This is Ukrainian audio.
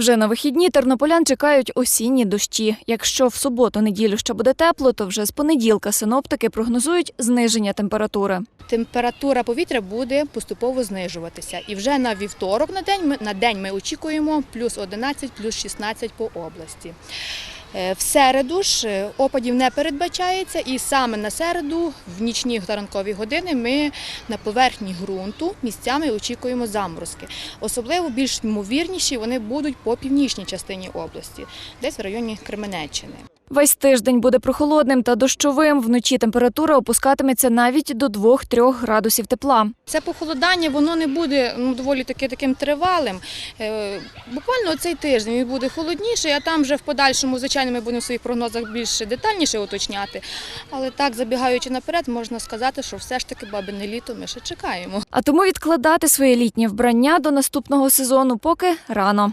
Вже на вихідні тернополян чекають осінні дощі. Якщо в суботу-неділю ще буде тепло, то вже з понеділка синоптики прогнозують зниження температури. Температура повітря буде поступово знижуватися. І вже на вівторок на день ми, на день ми очікуємо плюс 11, плюс 16 по області. Е, В середу ж е, опадів не передбачається, і саме на середу, в нічні ранкові години, ми на поверхні ґрунту місцями очікуємо заморозки. Особливо більш ймовірніші вони будуть по північній частині області, десь в районі Кременеччини. Весь тиждень буде прохолодним та дощовим. Вночі температура опускатиметься навіть до 2-3 градусів тепла. Це похолодання воно не буде ну, доволі таки таким тривалим. Е, буквально цей тиждень він буде холодніший, а там вже в подальшому, звичайно, ми будемо в своїх прогнозах більш детальніше уточняти. Але так, забігаючи наперед, можна сказати, що все ж таки бабине літо ми ще чекаємо. А тому відкладати своє літнє вбрання до наступного сезону поки рано.